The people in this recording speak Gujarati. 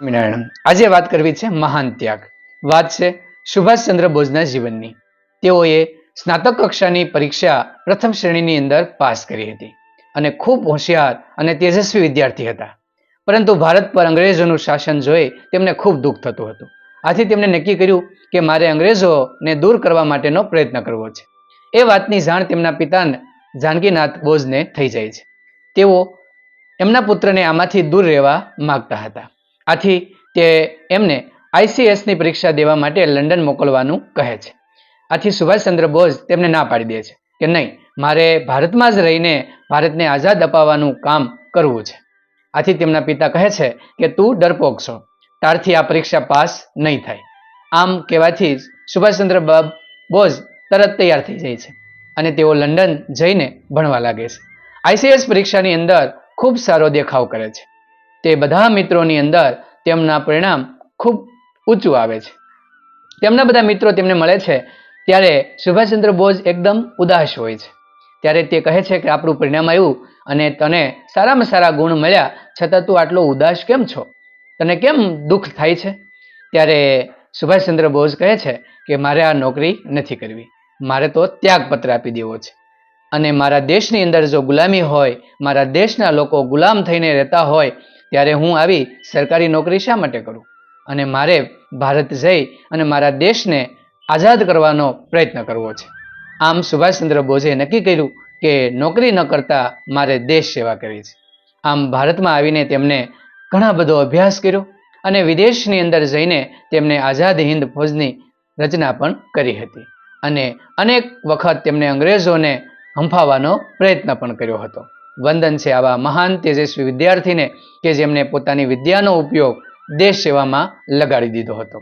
સ્વામિનારાયણ. આજે વાત કરવી છે મહાન ત્યાગ. વાત છે સુભાષચંદ્ર બોઝના જીવનની. તેઓએ સ્નાતક કક્ષાની પરીક્ષા પ્રથમ શ્રેણીની અંદર પાસ કરી હતી અને ખૂબ હોશિયાર અને તેજસ્વી વિદ્યાર્થી હતા. પરંતુ ભારત પર અંગ્રેજોનું શાસન જોઈ તેમને ખૂબ દુઃખ થતું હતું. આથી તેમણે નક્કી કર્યું કે મારે અંગ્રેજોને દૂર કરવા માટેનો પ્રયત્ન કરવો છે. એ વાતની જાણ તેમના પિતા જાનકીનાથ બોઝને થઈ જાય છે. તેઓ એમના પુત્રને આમાંથી દૂર રહેવા માગતા હતા. આથી તે એમને આઈસીએસની પરીક્ષા દેવા માટે લંડન મોકલવાનું કહે છે. આથી સુભાષચંદ્ર બોઝ તેમને ના પાડી દે છે કે નહીં, મારે ભારતમાં જ રહીને ભારતને આઝાદ અપાવવાનું કામ કરવું છે. આથી તેમના પિતા કહે છે કે તું ડરપોક છો, તારથી આ પરીક્ષા પાસ નહીં થાય. આમ કહેવાથી જ સુભાષચંદ્ર બોઝ તરત તૈયાર થઈ જાય છે અને તેઓ લંડન જઈને ભણવા લાગે છે. આઈસીએસ પરીક્ષાની અંદર ખૂબ સારો દેખાવ કરે છે. તે બધા મિત્રોની અંદર તેમના પરિણામ ખૂબ ઊંચું આવે છે. તેમના બધા મિત્રો તેમને મળે છે ત્યારે સુભાષચંદ્ર બોઝ એકદમ ઉદાસ હોય છે. ત્યારે તે કહે છે કે આપણું પરિણામ આવ્યું અને તને સારામાં સારા ગુણ મળ્યા, છતાં તું આટલો ઉદાસ કેમ છો? તને કેમ દુઃખ થાય છે? ત્યારે સુભાષચંદ્ર બોઝ કહે છે કે મારે આ નોકરી નથી કરવી. મારે તો ત્યાગપત્ર આપી દેવો છે. અને મારા દેશની અંદર જો ગુલામી હોય, મારા દેશના લોકો ગુલામ થઈને રહેતા હોય ત્યારે હું આવી સરકારી નોકરી શા માટે કરું? અને મારે ભારત જઈ અને મારા દેશને આઝાદ કરવાનો પ્રયત્ન કરવો છે. આમ સુભાષચંદ્ર બોઝે નક્કી કર્યું કે નોકરી ન કરતા મારે દેશ સેવા કરવી છે. આમ ભારતમાં આવીને તેમણે ઘણા બધો અભ્યાસ કર્યો અને વિદેશની અંદર જઈને તેમણે આઝાદ હિન્દ ફૌજની રચના પણ કરી હતી. અને અનેક વખત તેમણે અંગ્રેજોને હંફાવવાનો પ્રયત્ન પણ કર્યો હતો. વંદન છે આવા મહાન તેજસ્વી વિદ્યાર્થીને કે જેમણે પોતાની વિદ્યાનો ઉપયોગ દેશ સેવામાં લગાડી દીધો હતો.